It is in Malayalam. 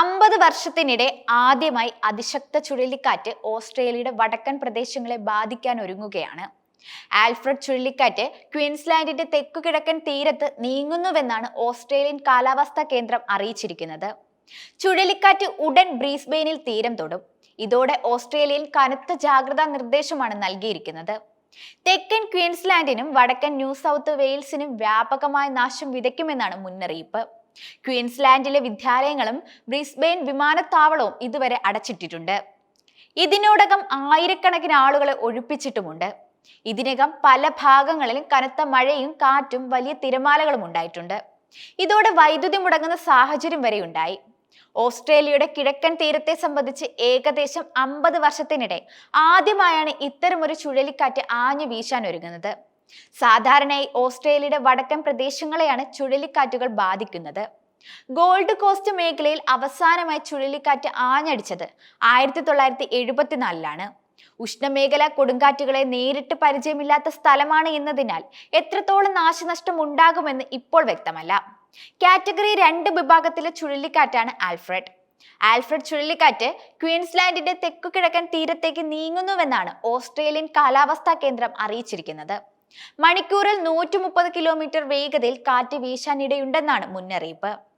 അമ്പത് വർഷത്തിനിടെ ആദ്യമായി അതിശക്ത ചുഴലിക്കാറ്റ് ഓസ്ട്രേലിയയുടെ വടക്കൻ പ്രദേശങ്ങളെ ബാധിക്കാൻ ഒരുങ്ങുകയാണ്. ആൽഫ്രഡ് ചുഴലിക്കാറ്റ് ക്വീൻസ്ലാൻഡിന്റെ തെക്കുകിഴക്കൻ തീരത്ത് നീങ്ങുന്നുവെന്നാണ് ഓസ്ട്രേലിയൻ കാലാവസ്ഥാ കേന്ദ്രം അറിയിച്ചിരിക്കുന്നത്. ചുഴലിക്കാറ്റ് ഉടൻ ബ്രീസ്ബെയിനിൽ തീരം തൊടും. ഇതോടെ ഓസ്ട്രേലിയൻ കനത്ത ജാഗ്രതാ നിർദ്ദേശമാണ് നൽകിയിരിക്കുന്നത്. തെക്കൻ ക്വീൻസ്ലാൻഡിനും വടക്കൻ ന്യൂ സൗത്ത് വെയിൽസിനും വ്യാപകമായ നാശം വിതയ്ക്കുമെന്നാണ് മുന്നറിയിപ്പ്. ക്വീൻസ്ലാൻഡിലെ വിദ്യാലയങ്ങളും ബ്രിസ്ബെയിൻ വിമാനത്താവളവും ഇതുവരെ അടച്ചിട്ടിട്ടുണ്ട്. ഇതിനോടകം ആയിരക്കണക്കിന് ആളുകളെ ഒഴിപ്പിച്ചിട്ടുമുണ്ട്. ഇതിനകം പല ഭാഗങ്ങളിലും കനത്ത മഴയും കാറ്റും വലിയ തിരമാലകളും ഉണ്ടായിട്ടുണ്ട്. ഇതോടെ വൈദ്യുതി മുടങ്ങുന്ന സാഹചര്യം വരെ ഉണ്ടായി. ഓസ്ട്രേലിയയുടെ കിഴക്കൻ തീരത്തെ സംബന്ധിച്ച് ഏകദേശം അമ്പത് വർഷത്തിനിടെ ആദ്യമായാണ് ഇത്തരമൊരു ചുഴലിക്കാറ്റ് ആഞ്ഞു വീശാൻ ഒരുങ്ങുന്നത്. സാധാരണയായി ഓസ്ട്രേലിയയുടെ വടക്കൻ പ്രദേശങ്ങളെയാണ് ചുഴലിക്കാറ്റുകൾ ബാധിക്കുന്നത്. ഗോൾഡ് കോസ്റ്റ് മേഖലയിൽ അവസാനമായി ചുഴലിക്കാറ്റ് ആഞ്ഞടിച്ചത് ആയിരത്തി തൊള്ളായിരത്തി എഴുപത്തിനാലിലാണ് ഉഷ്ണമേഖല കൊടുങ്കാറ്റുകളെ നേരിട്ട് പരിചയമില്ലാത്ത സ്ഥലമാണ് എന്നതിനാൽ എത്രത്തോളം നാശനഷ്ടം ഉണ്ടാകുമെന്ന് ഇപ്പോൾ വ്യക്തമല്ല. കാറ്റഗറി രണ്ട് വിഭാഗത്തിലെ ചുഴലിക്കാറ്റാണ് ആൽഫ്രഡ്. ആൽഫ്രഡ് ചുഴലിക്കാറ്റ് ക്വീൻസ്ലാൻഡിന്റെ തെക്കുകിഴക്കൻ തീരത്തേക്ക് നീങ്ങുന്നുവെന്നാണ് ഓസ്ട്രേലിയൻ കാലാവസ്ഥാ കേന്ദ്രം അറിയിച്ചിരിക്കുന്നത്. മണിക്കൂറിൽ നൂറ്റി കിലോമീറ്റർ വേഗതയിൽ കാറ്റ് വീശാനിടയുണ്ടെന്നാണ് മുന്നറിയിപ്പ്.